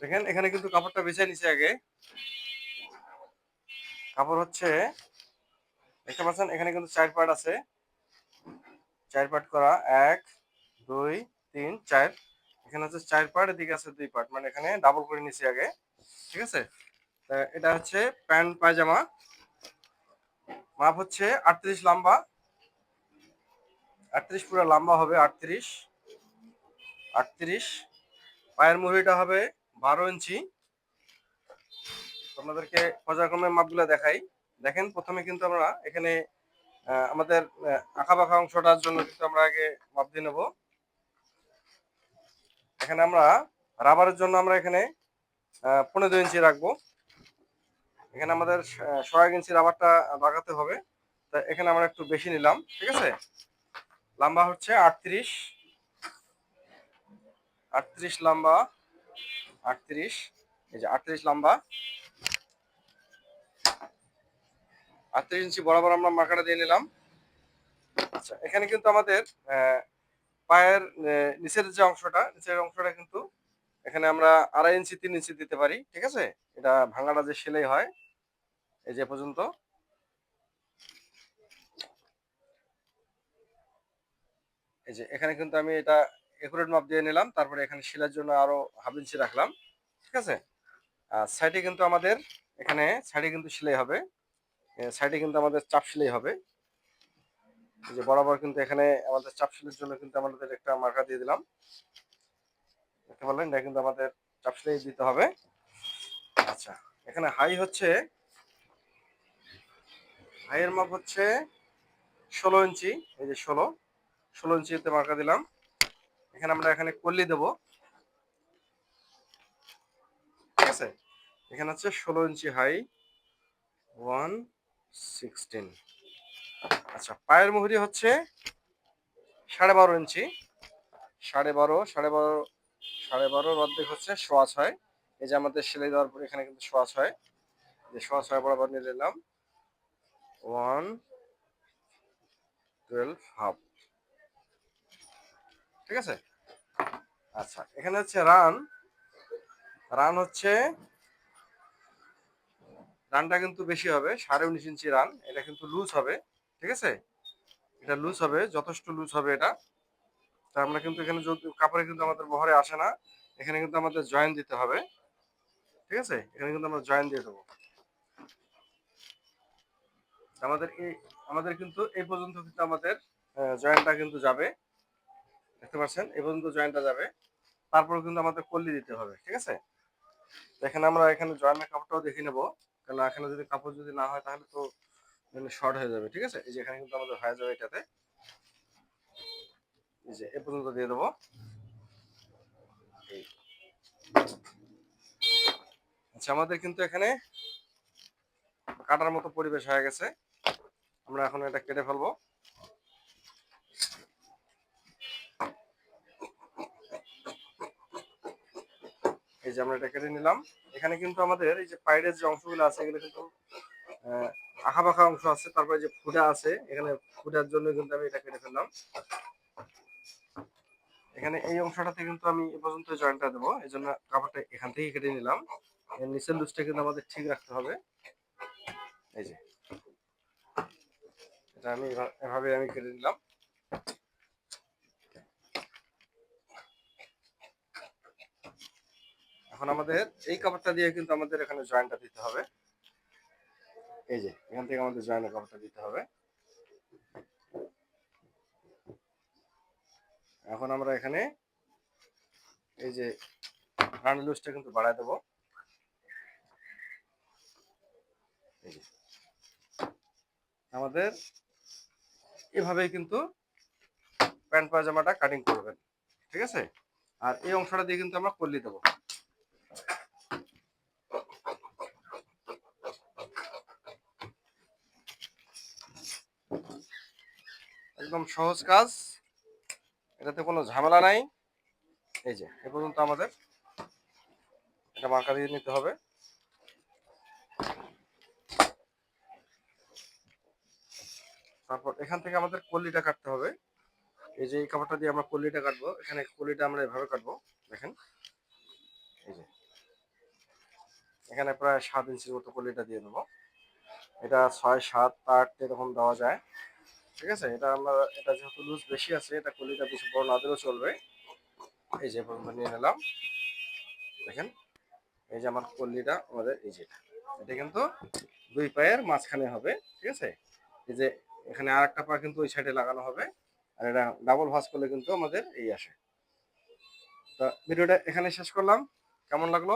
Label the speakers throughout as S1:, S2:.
S1: দেখেন, এখানে কিন্তু কাপড়টা বেছে নিছে আগে। কাপড় হচ্ছে, দেখতে পাচ্ছেন, এখানে কিন্তু চার পার্ট আছে। চার পার্ট করা, এক, দুই, তিন, চার। এখানে হচ্ছে চার পার্ট, এদিকে আছে দুই পার্ট। মানে এখানে ডাবল করে নিছি আগে, ঠিক আছে? এটা হচ্ছে প্যান্ট, পায়জামা। মাপ হচ্ছে আটত্রিশ লম্বা। আটত্রিশ পুরো লম্বা হবে আটত্রিশ। আটত্রিশ। পায়ের মুহুরিটা হবে বারো ইঞ্চি। আপনাদেরকে পর্যায়ক্রমে মাপগুলো দেখাই। দেখেন, প্রথমে কিন্তু আমরা এখানে আমাদের আঁকা বাঁকা অংশটার জন্য কিন্তু আমরা আগে মাপ দিয়ে নেব। এখানে আমরা রাবারের জন্য আমরা এখানে পনেরো ইঞ্চি রাখব। এখানে আমাদের ছয় ইঞ্চি রাবারটা লাগাতে হবে। তা এখানে আমরা একটু বেশি নিলাম, ঠিক আছে? লম্বা হচ্ছে আটত্রিশ। আটত্রিশ লম্বা, আটত্রিশ, এই যে আটত্রিশ লম্বা। আটত্রিশ ইঞ্চি বরাবর আমরা মার্কাটা দিয়ে নিলাম। আচ্ছা এখানে কিন্তু আমাদের পায়ের নিচের যে অংশটা, নিচের অংশটা কিন্তু এখানে আমরা আড়াই ইঞ্চি, তিন ইঞ্চি দিতে পারি, ঠিক আছে? এটা ভাঙাটা যে সেলাই হয়, এই যে পর্যন্ত। এই যে এখানে কিন্তু আমি এটা একুরেট মাপ দিয়ে নিলাম, তারপরে এখানে সেলাইয়ের জন্য আরও হাফ ইঞ্চি রাখলাম, ঠিক আছে? আর সাইডে কিন্তু আমাদের, এখানে সাইডে কিন্তু সেলাই হবে সাইডে কিন্তু আমাদের চাপ সেলাই হবে। যে বরাবর কিন্তু এখানে আমাদের চাপ সেলাইয়ের জন্য কিন্তু আমাদের একটা মার্কা দিয়ে দিলাম। দেখতে পারলেন? এটা কিন্তু আমাদের চাপ সেলাই দিতে হবে। আচ্ছা এখানে হাই হচ্ছে হাইয়ের মাপ হচ্ছে ষোলো ইঞ্চি, এই যে ষোলো ষোলো ইঞ্চিতে মার্কা দিলাম। এখানে আমরা এখানে কল্লি দেব। ঠিক আছে? এখানে হচ্ছে ষোলো ইঞ্চি হাই ওয়ান সিক্সটিন আচ্ছা পায়ের মুহুরি হচ্ছে সাড়ে বারো ইঞ্চি। সাড়ে বারো সাড়ে বারো, সাড়ে বারোর অর্ধেক হচ্ছে সোয়া ছয় এই যে আমাদের সেলাই দেওয়ার পর এখানে কিন্তু সোয়া ছয় যে সোয়া ছয় বরাবর নিয়ে নিলাম। ওয়ান টুয়েলভ হাফ ঠিক আছে? আচ্ছা এখানে হচ্ছে রান রান হচ্ছে রানটা কিন্তু বেশি হবে, সাড়ে উনিশ ইঞ্চি রান এটা কিন্তু লুজ হবে, ঠিক আছে? এটা লুজ হবে, যথেষ্ট লুজ হবে এটা। তা আমরা কিন্তু এখানে কাপড়ে কিন্তু আমাদের বহরে আসে না, এখানে কিন্তু আমাদের জয়েন দিতে হবে, ঠিক আছে? এখানে কিন্তু আমরা জয়েন দিয়ে দেবো। আমাদের এই, আমাদের কিন্তু এই পর্যন্ত কিন্তু আমাদের জয়েন্টটা কিন্তু যাবে। দেখতে পাচ্ছেন? এই পর্যন্ত জয়েন্টটা যাবে। তারপর কিন্তু আমাদের কল্লি দিতে হবে, ঠিক আছে? এখানে আমরা এখানে জয়েন্টের কাপড়টাও দেখে নেব। কারণ এখানে যদি কাপড় যদি না হয় তাহলে তো মানে শর্ট হয়ে যাবে, ঠিক আছে? এই যে এখানে কিন্তু আমাদের হয়ে যাবে এটাতে। এই যে এ পর্যন্ত দিয়ে দেবো। আচ্ছা আমাদের কিন্তু এখানে কাটার মতো পরিবেশ হয়ে গেছে। আমরা এখন এটা কেটে ফেলব। এই যে আমরা এটা কেটে নিলাম। এখানে কিন্তু আমাদের এই যে পায়ের যে অংশগুলো আছে, এগুলো কিন্তু আঁকা বাঁকা অংশ আছে, তারপরে যে ফুটা আছে, এখানে ফুটার জন্য কিন্তু আমি এটা কেটে ফেললাম। এখানে এই অংশটাতে কিন্তু আমি এ পর্যন্ত জয়েন্টটা দেবো, এই জন্য কাপড়টা এখান থেকে কেটে নিলাম। নিচের লুজটা কিন্তু আমাদের ঠিক রাখতে হবে। এই যে, এটা আমি এভা- এভাবে আমি কেটে নিলাম। এখন আমাদের এই কাপড়টা দিয়ে কিন্তু আমাদের এখানে জয়েন্টটা দিতে হবে। এই যে, এখান থেকে আমাদের জয়েন্টের কাপড়টা দিতে হবে। এখন আমরা এখানে এই যে লুজটা কিন্তু বাড়ায় দেবো। আমাদের এভাবেই কিন্তু প্যান্ট পায়জামাটা কাটিং করবেন, ঠিক আছে? আর এই অংশটা দিয়ে কিন্তু আমরা কল্লি দেবো। একদম সহজ কাজ। এটাতে কোনো ঝামেলা নাই। এই যে, এ পর্যন্ত আমাদের এটা মার্কা দিয়ে নিতে হবে। তারপর এখান থেকে আমাদের কল্লিটা কাটতে হবে। এই যে, এই কাপড়টা দিয়ে আমরা কল্লিটা কাটবো। এখানে কল্লিটা আমরা এভাবে কাটবো, দেখেন। এই যে, এখানে প্রায় সাত ইঞ্চির মতো কলিটা দিয়ে দেবো। এটা ছয়, সাত, আট, এরকম দেওয়া যায়। ঠিক আছে? এটা আমরা, এটা যেহেতু লুজ বেশি আছে, এটা কলিটা বেশি বড় না দিলেও চলবে। এই যে নিয়ে নিলাম। দেখেন, এই যে আমার কল্লিটা আমাদের, এই যে এটা। কিন্তু দুই পায়ের মাঝখানে হবে, ঠিক আছে? এই যে এখানে আর একটা পা কিন্তু ওই সাইডে লাগানো হবে, আর এটা ডাবল ভাঁজ করলে কিন্তু আমাদের এই আসে। তা ভিডিওটা এখানে শেষ করলাম। কেমন লাগল?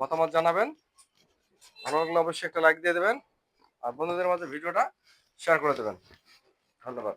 S1: মতামত জানাবেন। ভালো লাগলে অবশ্যই একটা লাইক দিয়ে দেবেন। আর বন্ধুদের মাঝে ভিডিওটা শেয়ার করে দেবেন। ধন্যবাদ।